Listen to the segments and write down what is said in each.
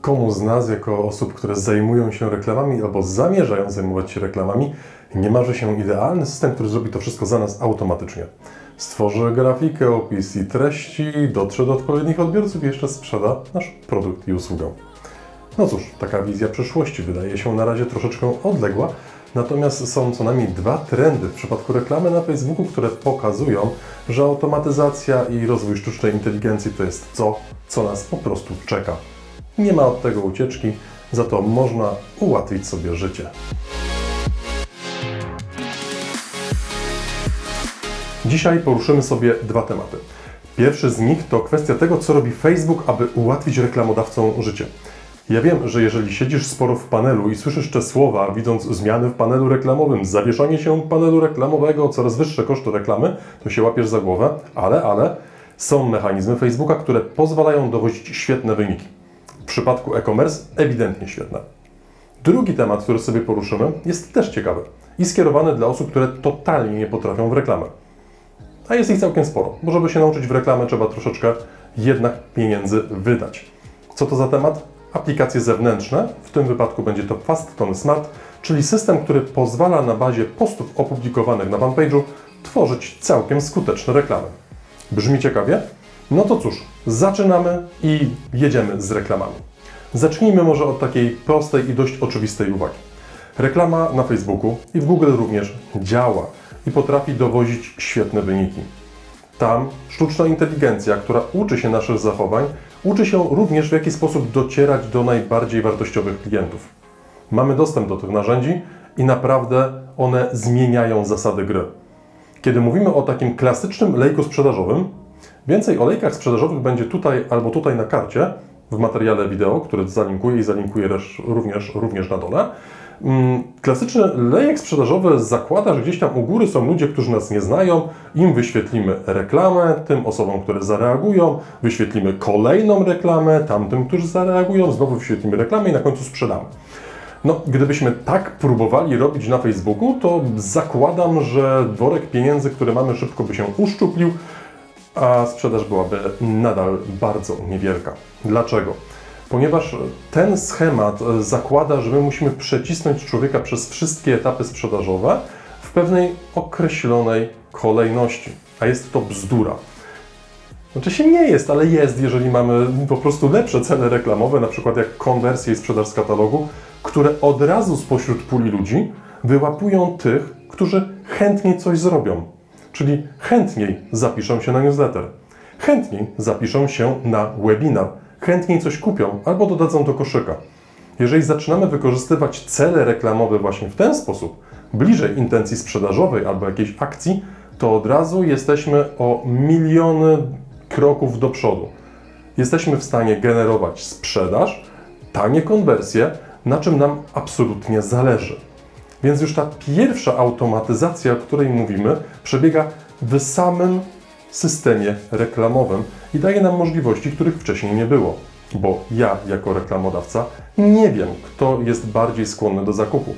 Komu z nas, jako osób, które zajmują się reklamami albo zamierzają zajmować się reklamami, nie marzy się idealny system, który zrobi to wszystko za nas automatycznie. Stworzy grafikę, opis i treści, dotrze do odpowiednich odbiorców i jeszcze sprzeda nasz produkt i usługę. No cóż, taka wizja przyszłości wydaje się na razie troszeczkę odległa, natomiast są co najmniej dwa trendy w przypadku reklamy na Facebooku, które pokazują, że automatyzacja i rozwój sztucznej inteligencji to jest to, co nas po prostu czeka. Nie ma od tego ucieczki, za to można ułatwić sobie życie. Dzisiaj poruszymy sobie dwa tematy. Pierwszy z nich to kwestia tego, co robi Facebook, aby ułatwić reklamodawcom życie. Ja wiem, że jeżeli siedzisz sporo w panelu i słyszysz te słowa, widząc zmiany w panelu reklamowym, zawieszanie się panelu reklamowego, coraz wyższe koszty reklamy, to się łapiesz za głowę, ale, ale są mechanizmy Facebooka, które pozwalają dowozić świetne wyniki. Przypadku e-commerce ewidentnie świetne. Drugi temat, który sobie poruszymy, jest też ciekawy i skierowany dla osób, które totalnie nie potrafią w reklamę. A jest ich całkiem sporo, bo żeby się nauczyć w reklamę, trzeba troszeczkę jednak pieniędzy wydać. Co to za temat? Aplikacje zewnętrzne, w tym wypadku będzie to Fast Tone Smart, czyli system, który pozwala na bazie postów opublikowanych na fanpage'u tworzyć całkiem skuteczne reklamy. Brzmi ciekawie? No to cóż, zaczynamy i jedziemy z reklamami. Zacznijmy może od takiej prostej i dość oczywistej uwagi. Reklama na Facebooku i w Google również działa i potrafi dowozić świetne wyniki. Tam sztuczna inteligencja, która uczy się naszych zachowań, uczy się również w jaki sposób docierać do najbardziej wartościowych klientów. Mamy dostęp do tych narzędzi i naprawdę one zmieniają zasady gry. Kiedy mówimy o takim klasycznym lejku sprzedażowym, więcej o lejkach sprzedażowych będzie tutaj albo tutaj na karcie, w materiale wideo, który zalinkuję i zalinkuję również, również na dole. Mm, Klasyczny lejek sprzedażowy zakłada, że gdzieś tam u góry są ludzie, którzy nas nie znają, im wyświetlimy reklamę, tym osobom, które zareagują, wyświetlimy kolejną reklamę, tamtym, którzy zareagują, znowu wyświetlimy reklamę i na końcu sprzedamy. No, gdybyśmy tak próbowali robić na Facebooku, to zakładam, że worek pieniędzy, który mamy, szybko by się uszczuplił, a sprzedaż byłaby nadal bardzo niewielka. Dlaczego? Ponieważ ten schemat zakłada, że my musimy przecisnąć człowieka przez wszystkie etapy sprzedażowe w pewnej określonej kolejności, a jest to bzdura. Oczywiście nie jest, ale jest, jeżeli mamy po prostu lepsze cele reklamowe, na przykład jak konwersję i sprzedaż z katalogu, które od razu spośród puli ludzi wyłapują tych, którzy chętniej coś zrobią. Czyli chętniej zapiszą się na newsletter, chętniej zapiszą się na webinar, chętniej coś kupią albo dodadzą do koszyka. Jeżeli zaczynamy wykorzystywać cele reklamowe właśnie w ten sposób, bliżej intencji sprzedażowej albo jakiejś akcji, to od razu jesteśmy o miliony kroków do przodu. Jesteśmy w stanie generować sprzedaż, tanie konwersje, na czym nam absolutnie zależy. Więc już ta pierwsza automatyzacja, o której mówimy, przebiega w samym systemie reklamowym i daje nam możliwości, których wcześniej nie było. Bo ja, jako reklamodawca, nie wiem, kto jest bardziej skłonny do zakupu.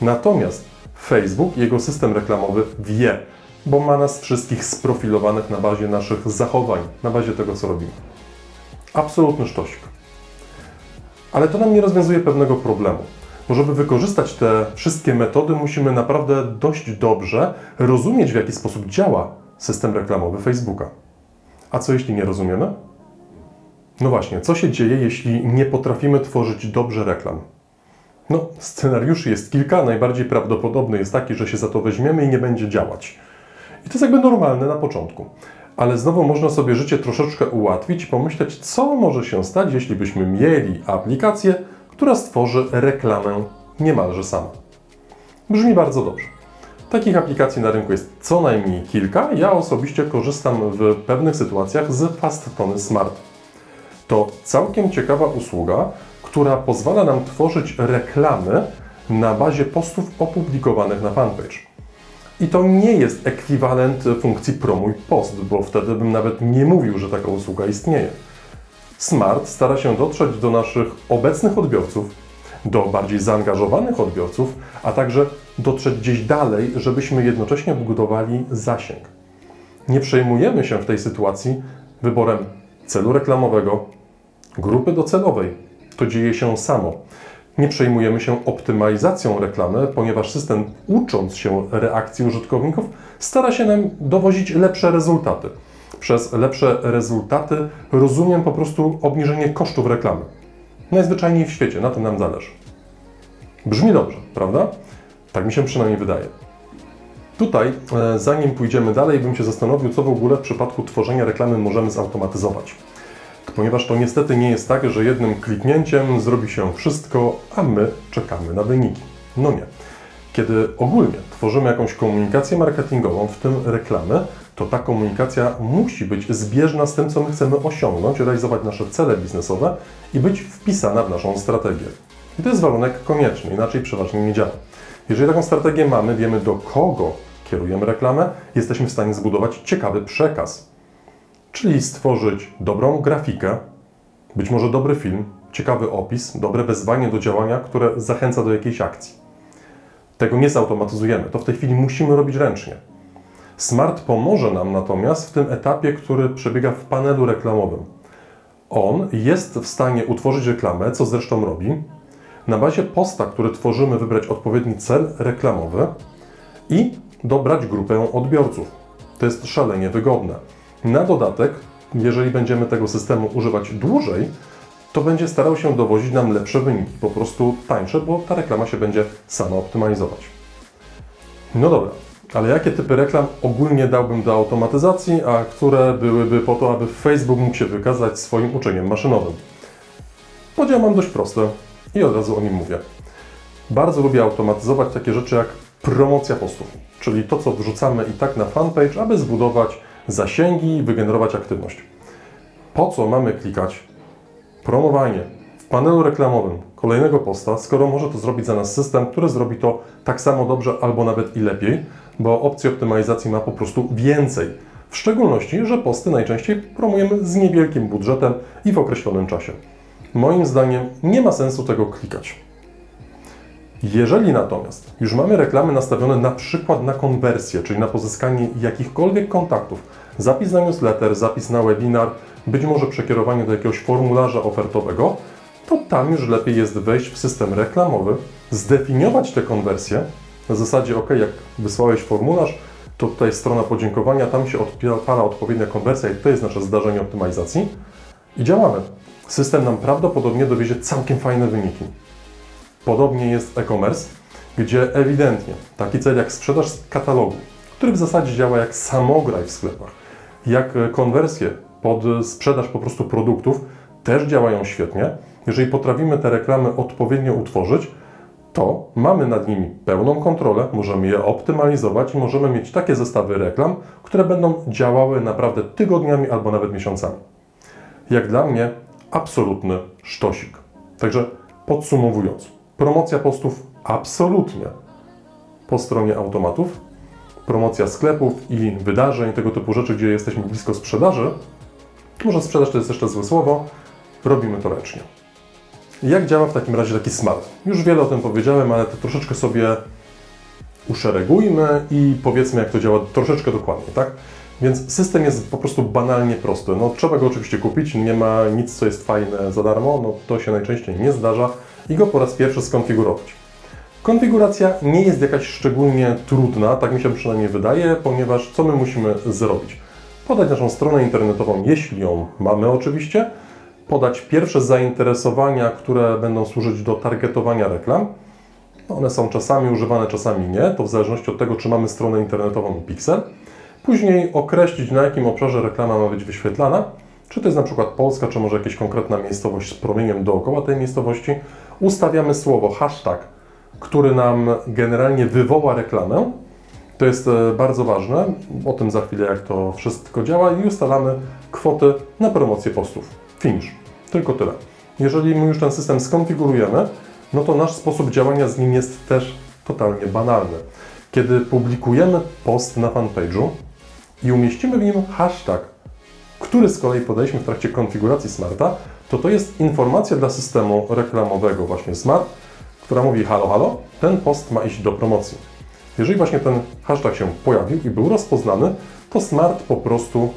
Natomiast Facebook, jego system reklamowy wie, bo ma nas wszystkich sprofilowanych na bazie naszych zachowań, na bazie tego, co robimy. Absolutny sztosik. Ale to nam nie rozwiązuje pewnego problemu. Bo żeby wykorzystać te wszystkie metody, musimy naprawdę dość dobrze rozumieć, w jaki sposób działa system reklamowy Facebooka. A co jeśli nie rozumiemy? No właśnie, co się dzieje, jeśli nie potrafimy tworzyć dobrze reklam? No, scenariuszy jest kilka. Najbardziej prawdopodobny jest taki, że się za to weźmiemy i nie będzie działać. I to jest jakby normalne na początku. Ale znowu można sobie życie troszeczkę ułatwić i pomyśleć, co może się stać, jeśli byśmy mieli aplikację, która stworzy reklamę niemalże sama. Brzmi bardzo dobrze. Takich aplikacji na rynku jest co najmniej kilka. Ja osobiście korzystam w pewnych sytuacjach z Fast Tony Smart. To całkiem ciekawa usługa, która pozwala nam tworzyć reklamy na bazie postów opublikowanych na fanpage. I to nie jest ekwiwalent funkcji promuj post, bo wtedy bym nawet nie mówił, że taka usługa istnieje. Smart stara się dotrzeć do naszych obecnych odbiorców, do bardziej zaangażowanych odbiorców, a także dotrzeć gdzieś dalej, żebyśmy jednocześnie budowali zasięg. Nie przejmujemy się w tej sytuacji wyborem celu reklamowego, grupy docelowej To dzieje się samo. Nie przejmujemy się optymalizacją reklamy, ponieważ system, ucząc się reakcji użytkowników, stara się nam dowozić lepsze rezultaty. Przez lepsze rezultaty rozumiem po prostu obniżenie kosztów reklamy. Najzwyczajniej w świecie, na tym nam zależy. Brzmi dobrze, prawda? Tak mi się przynajmniej wydaje. Tutaj, e, zanim pójdziemy dalej, bym się zastanowił, co w ogóle w przypadku tworzenia reklamy możemy zautomatyzować. Ponieważ to niestety nie jest tak, że jednym kliknięciem zrobi się wszystko, a my czekamy na wyniki. No nie. Kiedy ogólnie tworzymy jakąś komunikację marketingową, w tym reklamy, to ta komunikacja musi być zbieżna z tym, co my chcemy osiągnąć, realizować nasze cele biznesowe i być wpisana w naszą strategię. I to jest warunek konieczny, inaczej przeważnie nie działa. Jeżeli taką strategię mamy, wiemy do kogo kierujemy reklamę, jesteśmy w stanie zbudować ciekawy przekaz. Czyli stworzyć dobrą grafikę, być może dobry film, ciekawy opis, dobre wezwanie do działania, które zachęca do jakiejś akcji. Tego nie zautomatyzujemy, to w tej chwili musimy robić ręcznie. Smart pomoże nam natomiast w tym etapie, który przebiega w panelu reklamowym. On jest w stanie utworzyć reklamę, co zresztą robi, na bazie posta, który tworzymy, wybrać odpowiedni cel reklamowy i dobrać grupę odbiorców. To jest szalenie wygodne. Na dodatek, jeżeli będziemy tego systemu używać dłużej, to będzie starał się dowozić nam lepsze wyniki, po prostu tańsze, bo ta reklama się będzie sama optymalizować. No dobra, ale jakie typy reklam ogólnie dałbym do automatyzacji, a które byłyby po to, aby Facebook mógł się wykazać swoim uczeniem maszynowym? Podział mam dość prosty i od razu o nim mówię. Bardzo lubię automatyzować takie rzeczy jak promocja postów, czyli to, co wrzucamy i tak na fanpage, aby zbudować zasięgi i wygenerować aktywność. Po co mamy klikać promowanie w panelu reklamowym kolejnego posta, skoro może to zrobić za nas system, który zrobi to tak samo dobrze albo nawet i lepiej, bo opcji optymalizacji ma po prostu więcej. W szczególności, że posty najczęściej promujemy z niewielkim budżetem i w określonym czasie. Moim zdaniem nie ma sensu tego klikać. Jeżeli natomiast już mamy reklamy nastawione na przykład na konwersję, czyli na pozyskanie jakichkolwiek kontaktów, zapis na newsletter, zapis na webinar, być może przekierowanie do jakiegoś formularza ofertowego, to tam już lepiej jest wejść w system reklamowy, zdefiniować te konwersje, na zasadzie ok, jak wysłałeś formularz, to tutaj strona podziękowania, tam się odpala odpowiednia konwersja i to jest nasze zdarzenie optymalizacji i działamy. System nam prawdopodobnie dowiezie całkiem fajne wyniki. Podobnie jest e-commerce, gdzie ewidentnie taki cel jak sprzedaż z katalogu, który w zasadzie działa jak samograj w sklepach, jak konwersje pod sprzedaż po prostu produktów, też działają świetnie. Jeżeli potrafimy te reklamy odpowiednio utworzyć, to mamy nad nimi pełną kontrolę, możemy je optymalizować i możemy mieć takie zestawy reklam, które będą działały naprawdę tygodniami albo nawet miesiącami. Jak dla mnie, absolutny sztosik. Także podsumowując, promocja postów absolutnie po stronie automatów, promocja sklepów i wydarzeń, tego typu rzeczy, gdzie jesteśmy blisko sprzedaży. Może sprzedaż to jest jeszcze złe słowo, robimy to ręcznie. Jak działa w takim razie taki smart? Już wiele o tym powiedziałem, ale to troszeczkę sobie uszeregujmy i powiedzmy, jak to działa troszeczkę dokładnie, tak? Więc system jest po prostu banalnie prosty. No, trzeba go oczywiście kupić, nie ma nic, co jest fajne za darmo, no to się najczęściej nie zdarza i go po raz pierwszy skonfigurować. Konfiguracja nie jest jakaś szczególnie trudna, tak mi się przynajmniej wydaje, ponieważ co my musimy zrobić? Podać naszą stronę internetową, jeśli ją mamy oczywiście, podać pierwsze zainteresowania, które będą służyć do targetowania reklam. One są czasami używane, czasami nie, to w zależności od tego, czy mamy stronę internetową pixel. Później określić, na jakim obszarze reklama ma być wyświetlana, czy to jest na przykład Polska, czy może jakaś konkretna miejscowość z promieniem dookoła tej miejscowości. Ustawiamy słowo hashtag, który nam generalnie wywoła reklamę. To jest e, bardzo ważne, o tym za chwilę, jak to wszystko działa i ustalamy kwoty na promocję postów. Tylko tyle. Jeżeli my już ten system skonfigurujemy, no to nasz sposób działania z nim jest też totalnie banalny. Kiedy publikujemy post na fanpage'u i umieścimy w nim hashtag, który z kolei podaliśmy w trakcie konfiguracji Smarta, to to jest informacja dla systemu reklamowego właśnie Smart, która mówi halo, halo, ten post ma iść do promocji. Jeżeli właśnie ten hashtag się pojawił i był rozpoznany, to Smart po prostu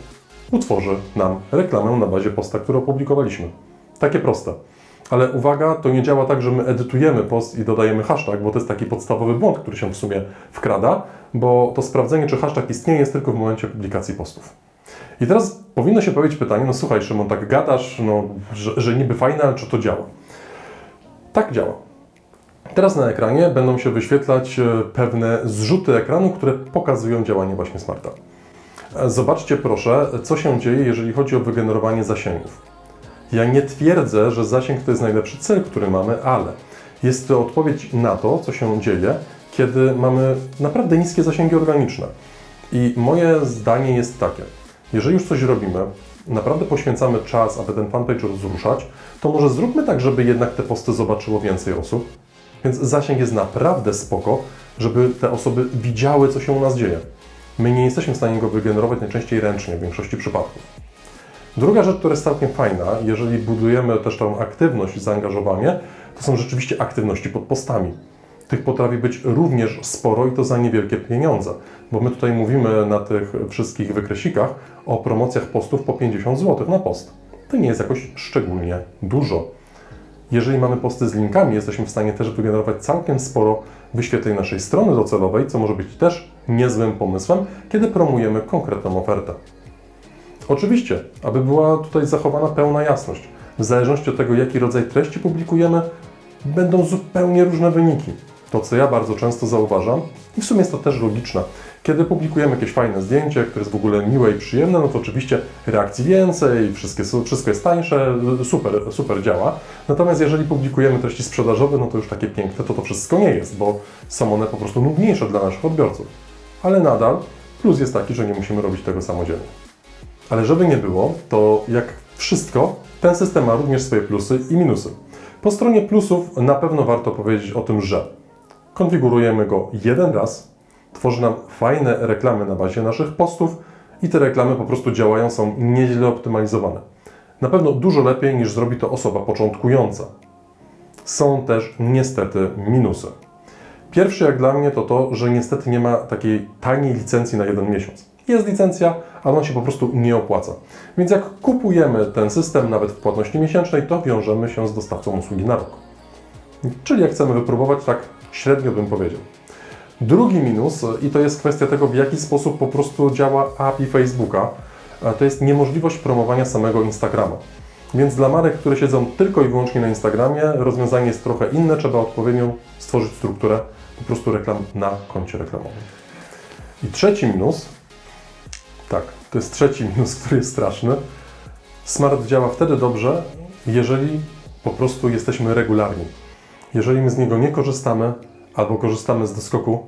utworzy nam reklamę na bazie posta, który opublikowaliśmy. Takie proste. Ale uwaga, to nie działa tak, że my edytujemy post i dodajemy hashtag, bo to jest taki podstawowy błąd, który się w sumie wkrada, bo to sprawdzenie, czy hashtag istnieje, jest tylko w momencie publikacji postów. I teraz powinno się pojawić pytanie, no słuchaj Szymon, tak gadasz, no, że, że niby fajne, ale czy to działa? Tak działa. Teraz na ekranie będą się wyświetlać e, pewne zrzuty ekranu, które pokazują działanie właśnie smarta. Zobaczcie proszę, co się dzieje, jeżeli chodzi o wygenerowanie zasięgów. Ja nie twierdzę, że zasięg to jest najlepszy cel, który mamy, ale jest to odpowiedź na to, co się dzieje, kiedy mamy naprawdę niskie zasięgi organiczne. I moje zdanie jest takie: jeżeli już coś robimy, naprawdę poświęcamy czas, aby ten fanpage rozruszać, to może zróbmy tak, żeby jednak te posty zobaczyło więcej osób. Więc zasięg jest naprawdę spoko, żeby te osoby widziały, co się u nas dzieje. My nie jesteśmy w stanie go wygenerować najczęściej ręcznie w większości przypadków. Druga rzecz, która jest całkiem fajna, jeżeli budujemy też tą aktywność, zaangażowanie, to są rzeczywiście aktywności pod postami. Tych potrafi być również sporo i to za niewielkie pieniądze, bo my tutaj mówimy na tych wszystkich wykresikach o promocjach postów po 50 zł na post. To nie jest jakoś szczególnie dużo. Jeżeli mamy posty z linkami, jesteśmy w stanie też wygenerować całkiem sporo wyświetleń naszej strony docelowej, co może być też niezłym pomysłem, kiedy promujemy konkretną ofertę. Oczywiście, aby była tutaj zachowana pełna jasność, w zależności od tego, jaki rodzaj treści publikujemy, będą zupełnie różne wyniki. To, co ja bardzo często zauważam, i w sumie jest to też logiczne, kiedy publikujemy jakieś fajne zdjęcie, które jest w ogóle miłe i przyjemne, no to oczywiście reakcji więcej, wszystko jest tańsze, super, super działa. Natomiast jeżeli publikujemy treści sprzedażowe, no to już takie piękne to to wszystko nie jest, bo są one po prostu nudniejsze dla naszych odbiorców. Ale nadal plus jest taki, że nie musimy robić tego samodzielnie. Ale żeby nie było, to jak wszystko, ten system ma również swoje plusy i minusy. Po stronie plusów na pewno warto powiedzieć o tym, że konfigurujemy go jeden raz, tworzy nam fajne reklamy na bazie naszych postów i te reklamy po prostu działają, są nieźle optymalizowane. Na pewno dużo lepiej niż zrobi to osoba początkująca. Są też niestety minusy. Pierwszy jak dla mnie to to, że niestety nie ma takiej taniej licencji na jeden miesiąc. Jest licencja, ale ona się po prostu nie opłaca. Więc jak kupujemy ten system nawet w płatności miesięcznej, to wiążemy się z dostawcą usługi na rok. Czyli jak chcemy wypróbować, tak średnio bym powiedział. Drugi minus, i to jest kwestia tego, w jaki sposób po prostu działa API Facebooka, to jest niemożliwość promowania samego Instagrama. Więc dla marek, które siedzą tylko i wyłącznie na Instagramie, rozwiązanie jest trochę inne, trzeba odpowiednio stworzyć strukturę po prostu reklam na koncie reklamowym. I trzeci minus, tak, to jest trzeci minus, który jest straszny. Smart działa wtedy dobrze, jeżeli po prostu jesteśmy regularni. Jeżeli my z niego nie korzystamy, albo korzystamy z doskoku,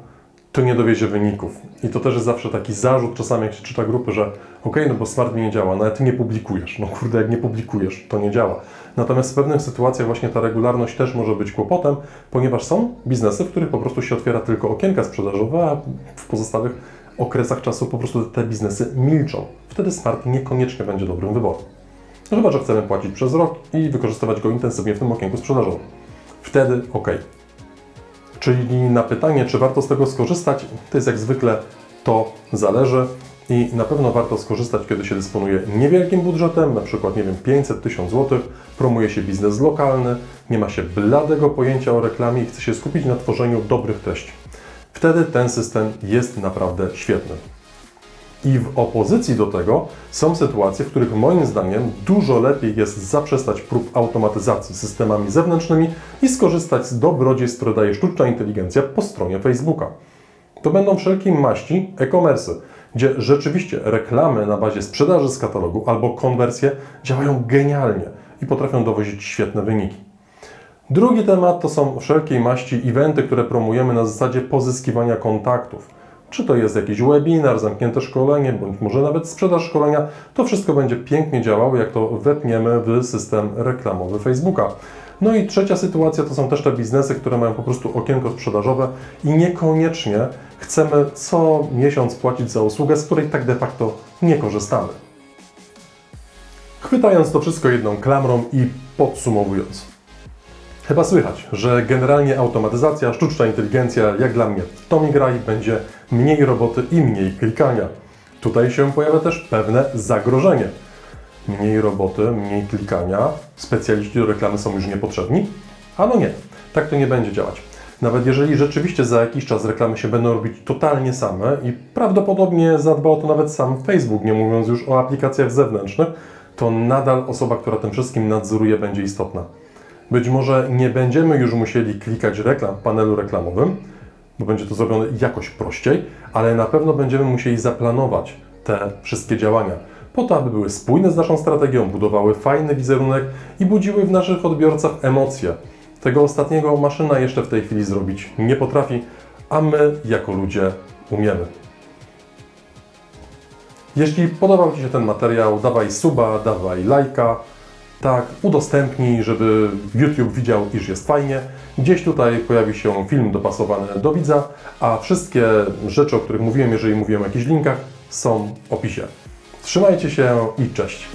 to nie dowiezie wyników. I to też jest zawsze taki zarzut, czasami jak się czyta grupy, że ok, no bo smart nie działa, no ale ty nie publikujesz. No kurde, jak nie publikujesz, to nie działa. Natomiast w pewnych sytuacjach właśnie ta regularność też może być kłopotem, ponieważ są biznesy, w których po prostu się otwiera tylko okienka sprzedażowe, a w pozostałych okresach czasu po prostu te biznesy milczą. Wtedy smart niekoniecznie będzie dobrym wyborem. No chyba, że chcemy płacić przez rok i wykorzystywać go intensywnie w tym okienku sprzedażowym. Wtedy ok. Czyli na pytanie, czy warto z tego skorzystać, to jest jak zwykle to zależy i na pewno warto skorzystać, kiedy się dysponuje niewielkim budżetem, na przykład, nie wiem, 500 1000 zł, promuje się biznes lokalny, nie ma się bladego pojęcia o reklamie i chce się skupić na tworzeniu dobrych treści. Wtedy ten system jest naprawdę świetny. I w opozycji do tego są sytuacje, w których moim zdaniem dużo lepiej jest zaprzestać prób automatyzacji systemami zewnętrznymi i skorzystać z dobrodziejstw, które daje sztuczna inteligencja po stronie Facebooka. To będą wszelkiej maści e-commerce, gdzie rzeczywiście reklamy na bazie sprzedaży z katalogu albo konwersje działają genialnie i potrafią dowozić świetne wyniki. Drugi temat to są wszelkiej maści eventy, które promujemy na zasadzie pozyskiwania kontaktów. Czy to jest jakiś webinar, zamknięte szkolenie, bądź może nawet sprzedaż szkolenia, to wszystko będzie pięknie działało, jak to wepniemy w system reklamowy Facebooka. No i trzecia sytuacja to są też te biznesy, które mają po prostu okienko sprzedażowe i niekoniecznie chcemy co miesiąc płacić za usługę, z której tak de facto nie korzystamy. Chwytając to wszystko jedną klamrą i podsumowując. Chyba słychać, że generalnie automatyzacja, sztuczna inteligencja, jak dla mnie, to mi gra i będzie mniej roboty i mniej klikania. Tutaj się pojawia też pewne zagrożenie. mniej roboty, mniej klikania, specjaliści do reklamy są już niepotrzebni? A no nie, tak to nie będzie działać. Nawet jeżeli rzeczywiście za jakiś czas reklamy się będą robić totalnie same i prawdopodobnie zadba o to nawet sam Facebook, nie mówiąc już o aplikacjach zewnętrznych, to nadal osoba, która tym wszystkim nadzoruje, będzie istotna. Być może nie będziemy już musieli klikać reklam w panelu reklamowym, bo będzie to zrobione jakoś prościej, ale na pewno będziemy musieli zaplanować te wszystkie działania po to, aby były spójne z naszą strategią, budowały fajny wizerunek i budziły w naszych odbiorcach emocje. Tego ostatniego maszyna jeszcze w tej chwili zrobić nie potrafi, a my jako ludzie umiemy. Jeśli podobał Ci się ten materiał, dawaj suba, dawaj lajka, tak, udostępnij, żeby YouTube widział, iż jest fajnie. Gdzieś tutaj pojawi się film dopasowany do widza, a wszystkie rzeczy, o których mówiłem, jeżeli mówiłem o jakichś linkach, są w opisie. Trzymajcie się i cześć!